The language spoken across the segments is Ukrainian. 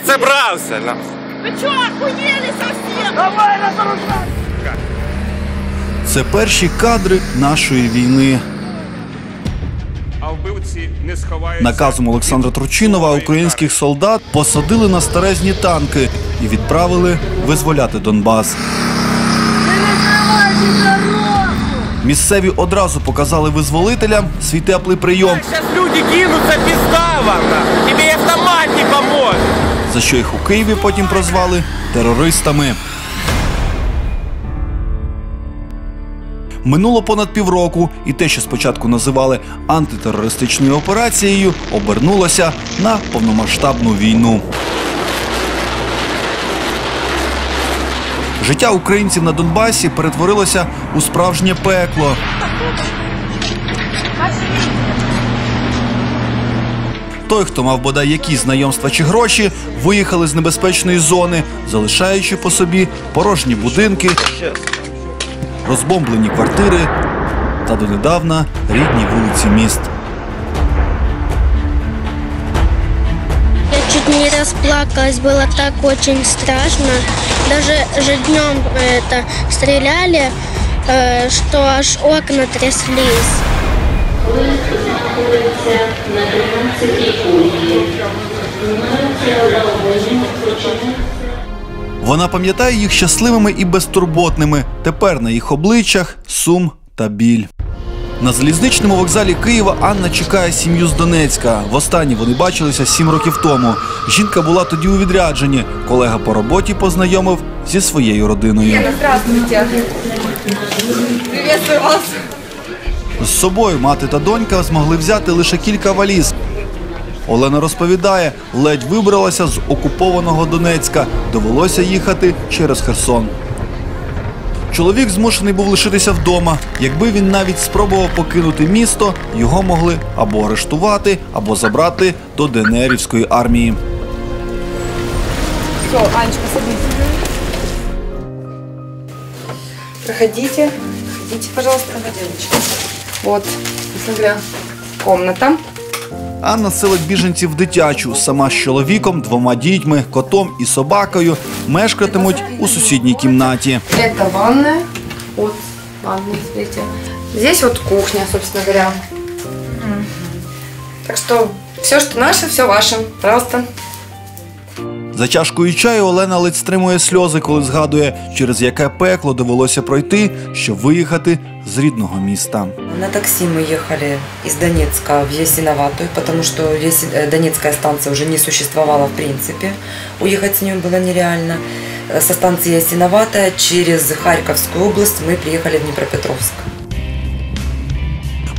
воевать собрался? на? Вы что, охуели совсем? Це перші кадри нашої війни. Наказом Олександра Тручинова українських солдат посадили на старезні танки і відправили визволяти Донбас. Місцеві одразу показали визволителям свій теплий прийом, Сейчас люди кинутся, пизда вам, и автомат не поможет. За що їх у Києві потім прозвали терористами. Минуло понад півроку, і те, що спочатку називали антитерористичною операцією, обернулося на повномасштабну війну. Життя українців на Донбасі перетворилося у справжнє пекло. Той, хто мав бодай якісь знайомства чи гроші, виїхали з небезпечної зони, залишаючи по собі порожні будинки, розбомблені квартири та донедавна рідні вулиці міст. Я чуть не расплакалась, было так очень страшно. Даже же днем это стреляли, э, что аж окна тряслись. Вона пам'ятає їх щасливими і безтурботними. Тепер на їх обличчях сум та біль. На залізничному вокзалі Києва Анна чекає сім'ю з Донецька. Востаннє вони бачилися сім років тому. Жінка була тоді у відрядженні. Колега по роботі познайомив зі своєю родиною. Здравствуйте. Приветствую вас. З собою мати та донька змогли взяти лише кілька валіз. Олена розповідає, ледь вибралася з окупованого Донецька. Довелося їхати через Херсон. Чоловік змушений був лишитися вдома. Якби він навіть спробував покинути місто, його могли або арештувати, або забрати до ДНРівської армії. Все, Анечка, садитесь. Проходите. Проходите, пожалуйста, девочка. Вот, смотря, комната. Анна селить біженців в дитячу, сама з чоловіком, двома дітьми, котом і собакою мешкатимуть у сусідній кімнаті. Это ванная. Вот, ванная, смотрите. Здесь вот кухня, собственно говоря. Так что все, что наше, все ваше. Пожалуйста. За чашкою чаю Олена ледь стримує сльози, коли згадує, через яке пекло довелося пройти, щоб виїхати з рідного міста. На такси мы ехали из Донецка в Ясиноватую, потому что Яси- э, Донецкая станция уже не существовала в принципе. Уехать с нее было нереально. Э, Со станции Ясиноватая через Харьковскую область мы приехали в Днепропетровск.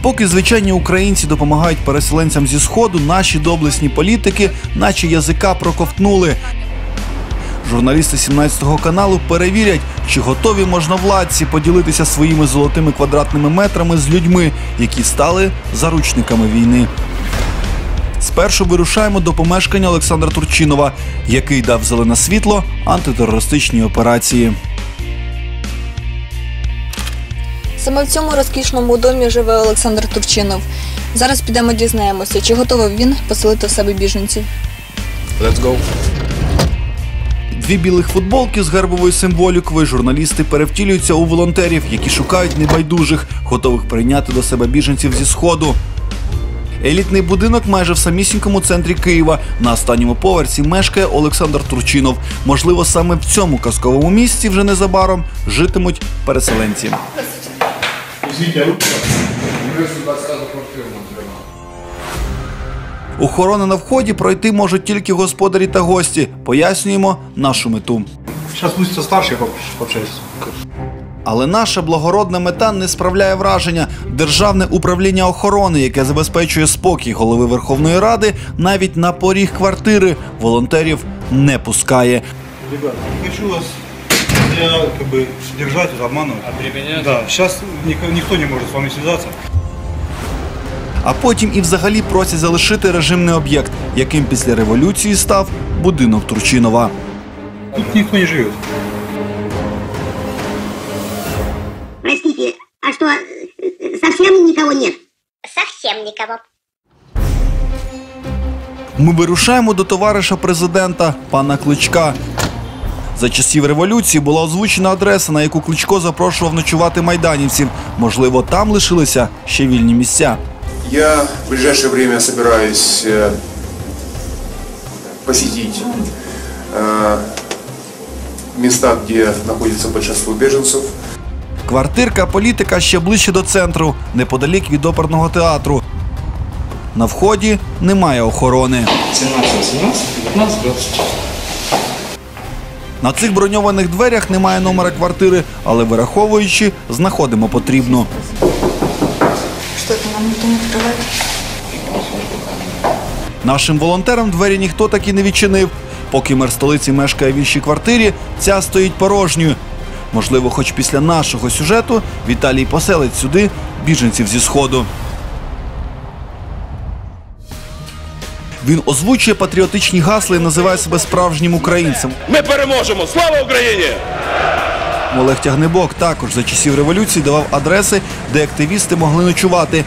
Поки звичайні українці допомагають переселенцям зі сходу, наші доблесні політики, наче язика проковтнули. Журналісти 17-го каналу перевірять, чи готові можновладці поділитися своїми золотими квадратними метрами з людьми, які стали заручниками війни. Спершу вирушаємо до помешкання Олександра Турчинова, який дав зелене світло антитерористичній операції. Саме в цьому розкішному домі живе Олександр Турчинов. Зараз підемо дізнаємося, чи готовий він поселити в себе біженців. Дві білих футболки з гербовою символікою журналісти перевтілюються у волонтерів, які шукають небайдужих, готових прийняти до себе біженців зі сходу. Елітний будинок майже в самісінькому центрі Києва. На останньому поверсі мешкає Олександр Турчинов. Можливо, саме в цьому казковому місці вже незабаром житимуть переселенці. Охорона на вході пройти можуть тільки господарі та гості. Пояснюємо нашу мету. Сейчас спустится старший по- пообщайся. Але наша благородна мета не справляє враження. Державне управління охорони, яке забезпечує спокій голови Верховної Ради, навіть на поріг квартири волонтерів не пускає. Ребят, не хочу вас я, как бы, держать, вот, обманывать. Да, сейчас никто не может с вами связаться. А потім і взагалі просять залишити режимний об'єкт, яким після революції став будинок Турчинова. Тут никто не живет. Простите, а что, э, совсем никого нет? Совсем никого. Ми вирушаємо до товариша президента пана Кличка. за часів революції була озвучена адреса, на яку Кличко запрошував ночувати майданівців. Можливо, там лишилися ще вільні місця. Я в ближайшее время собираюсь э, посетить э, места, где находится большинство беженцев. Квартирка політика ще ближче до центру, неподалік від оперного театру. На вході немає охорони. 17, 18, 19, 20. На цих броньованих дверях немає номера квартири, але вираховуючи, знаходимо нам не открывает? Нашим волонтерам двері ніхто так і не відчинив. Поки мер столиці мешкає в іншій квартирі, ця стоїть порожньою. Можливо, хоч після нашого сюжету Віталій поселить сюди біженців зі сходу. Він озвучує патріотичні гасла і називає себе справжнім українцем. Ми переможемо! Слава Україні! Олег Тягнебок також за часів революції давав адреси, де активісти могли ночувати.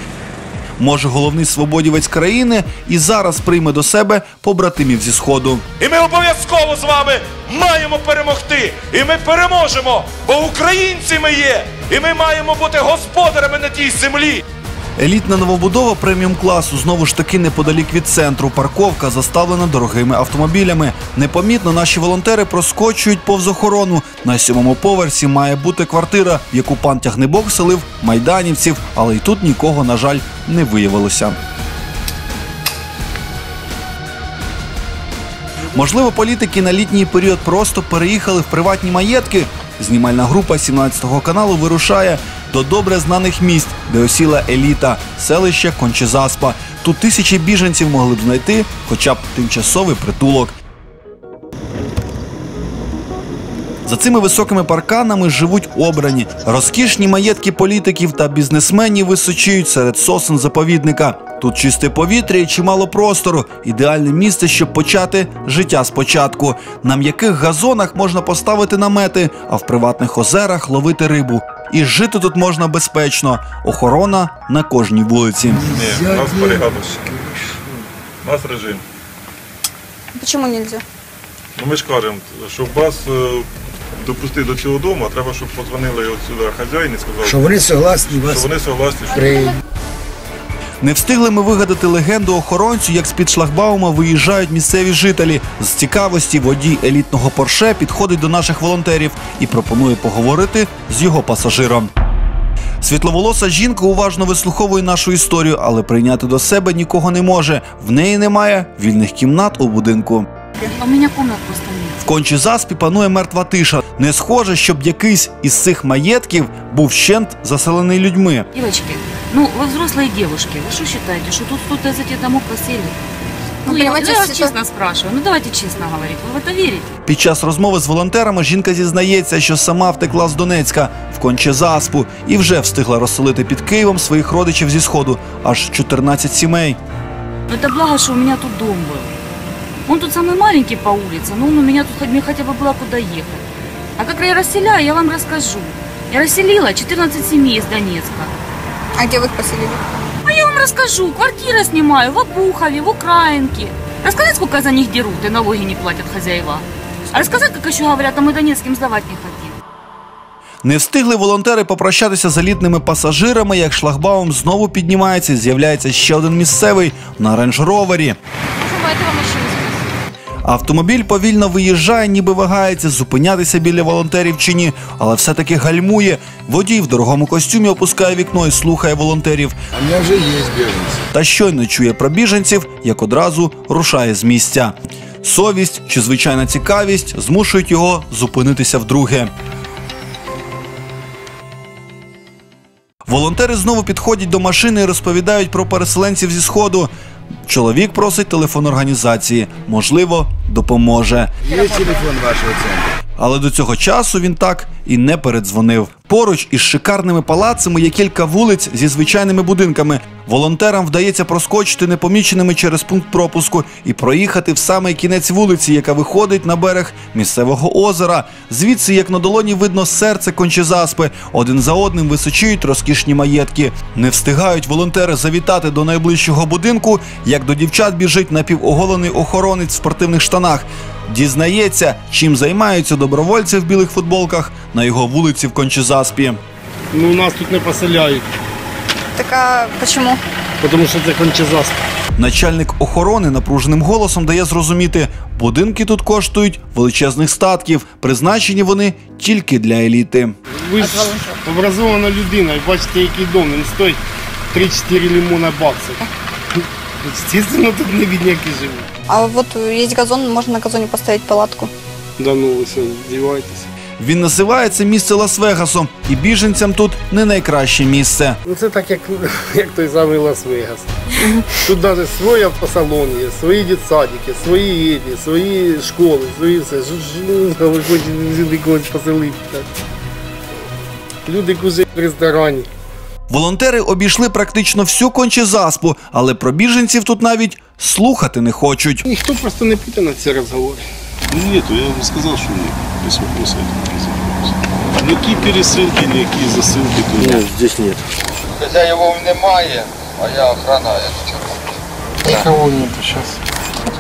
Може, головний свободівець країни і зараз прийме до себе побратимів зі сходу. І ми обов'язково з вами маємо перемогти. І ми переможемо, бо українці ми є. І ми маємо бути господарями на тій землі. Елітна новобудова преміум класу знову ж таки неподалік від центру. Парковка заставлена дорогими автомобілями. Непомітно наші волонтери проскочують повз охорону. На сьомому поверсі має бути квартира, в яку пан Тягнебок селив майданівців, але й тут нікого, на жаль, не виявилося. Можливо, політики на літній період просто переїхали в приватні маєтки. Знімальна група 17-го каналу вирушає до добре знаних місць, де осіла еліта, селище Кончезаспа. Тут тисячі біженців могли б знайти хоча б тимчасовий притулок. За цими високими парканами живуть обрані. Розкішні маєтки політиків та бізнесменів височіють серед сосен заповідника. Тут чисте повітря і чимало простору. Ідеальне місце, щоб почати життя спочатку. На м'яких газонах можна поставити намети, а в приватних озерах ловити рибу. І жити тут можна безпечно. Охорона на кожній вулиці. Ні, у нас порядочки. У нас режим. Чому нельзя? Ну ми ж кажемо, щоб вас е, допустити до цього дому, треба, щоб подзвонили от сюди хазяїн і сказали, Що вони согласні що вас вони согласні, що. Не встигли ми вигадати легенду охоронцю, як з-під шлагбаума виїжджають місцеві жителі. З цікавості водій елітного Порше підходить до наших волонтерів і пропонує поговорити з його пасажиром. Світловолоса жінка уважно вислуховує нашу історію, але прийняти до себе нікого не може. В неї немає вільних кімнат у будинку. У меня комнат просто нет. В кончі заспі панує мертва тиша. Не схоже, щоб якийсь із цих маєтків був щент заселений людьми. Девочки, ну вы взрослые девушки, вы что считаете, что тут кто-то из этих домов посели? Ну, Ну, я, понимаете, я вас ситуа- честно спрашиваю, ну давайте честно говорить, вы в это верите? Під час розмови з волонтерами жінка зізнається, що сама втекла з Донецька в Кончезаспу і вже встигла розселити під Києвом своїх родичів зі сходу аж 14 сімей. Ну это благо, что у меня тут дом был. Он тут самый маленький по улице, но он у меня тут хоть- мне хотя бы было куда ехать. А как я расселяю, я вам расскажу. Я расселила 14 семей из Донецка. А где вы их поселили? А я вам расскажу. Квартиры снимаю в Обухове, в Украинке. Рассказать, сколько за них дерут и налоги не платят хозяева. А рассказать, как еще говорят, а мы Донецким сдавать не хотим. Не встигли волонтери попрощатися з елітними пасажирами, як шлагбаум знову піднімається і з'являється ще один місцевий на рейндж-ровері. Автомобіль повільно виїжджає, ніби вагається, зупинятися біля волонтерів чи ні, але все-таки гальмує. Водій в дорогому костюмі опускає вікно і слухає волонтерів. У мене вже є біженці. Та щойно чує про біженців, як одразу рушає з місця. Совість чи звичайна цікавість змушують його зупинитися вдруге. Волонтери знову підходять до машини і розповідають про переселенців зі сходу. Чоловік просить телефон організації. Можливо, допоможе. Є телефон вашого центру. Але до цього часу він так і не передзвонив. Поруч із шикарними палацами є кілька вулиць зі звичайними будинками. Волонтерам вдається проскочити непоміченими через пункт пропуску і проїхати в самий кінець вулиці, яка виходить на берег місцевого озера. Звідси, як на долоні, видно серце кончезаспи. Один за одним височують розкішні маєтки. Не встигають волонтери завітати до найближчого будинку, як до дівчат біжить напівоголений охоронець в спортивних штанах. Дізнається, чим займаються добровольці в білих футболках на його вулиці в Кончезаспі. Ну, нас тут не поселяють, Так а почему? тому що це кончезасп. Начальник охорони напруженим голосом дає зрозуміти, будинки тут коштують величезних статків, призначені вони тільки для еліти. Ви ж образована людина і бачите, який дом, він стоїть 3-4 лимона баксів. Естественно, тут не бідняки живуть. А вот есть газон, можно на газоне поставить палатку. Да ну ви все, здіваєтеся. Він називає це місце Лас-Вегасом, і біженцям тут не найкраще місце. Ну це так, як, як той самий Лас-Вегас. Тут навіть свій автосалон є, свої дитсадики, свої єді, свої школи, свої все. Ж- ж- ну, Ви хочете сюди когось поселити. так. Люди кузять в ресторані. Волонтери обійшли практично всю кончезаспу, але про біженців тут навіть слухати не хочуть. Ніхто просто не піде на ці розговори. Нету, я вам сказал, что нет. Без вопроса это Никакие пересылки, никакие засылки тут нет. здесь нет. Хазяївов немає, а я охрана, якщо Никого нет сейчас.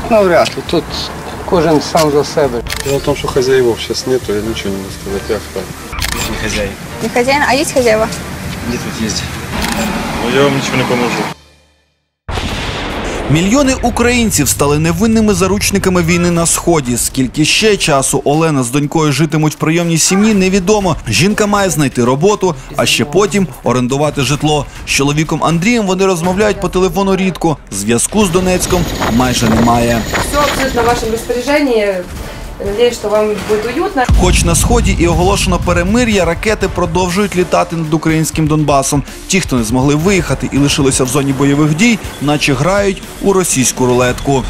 Навряд ли. Тут кожен сам за себе. Дело в том, что хозяевов сейчас нету, я ничего не могу сказать, я охрана. Не хозяин. Не хозяин, а есть хозяева? Где тут есть? Ну, я вам нічого не поможу. Мільйони українців стали невинними заручниками війни на сході. Скільки ще часу Олена з донькою житимуть в прийомній сім'ї, невідомо. Жінка має знайти роботу, а ще потім орендувати житло. З чоловіком Андрієм вони розмовляють по телефону рідко. Зв'язку з Донецьком майже немає. Все абсолютно в вашем распоряжении. Надеюсь, что вам будет уютно. Хоч на сході і оголошено перемир'я, ракети продовжують літати над українським Донбасом. Ті, хто не змогли виїхати і лишилися в зоні бойових дій, наче грають у російську рулетку.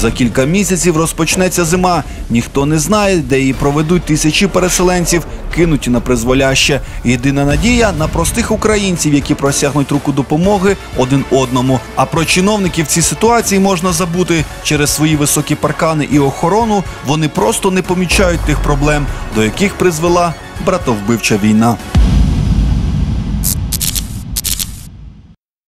За кілька місяців розпочнеться зима. Ніхто не знає, де її проведуть тисячі переселенців, кинуті на призволяще. Єдина надія на простих українців, які просягнуть руку допомоги один одному. А про чиновників в цій ситуації можна забути через свої високі паркани і охорону. Вони просто не помічають тих проблем, до яких призвела братовбивча війна.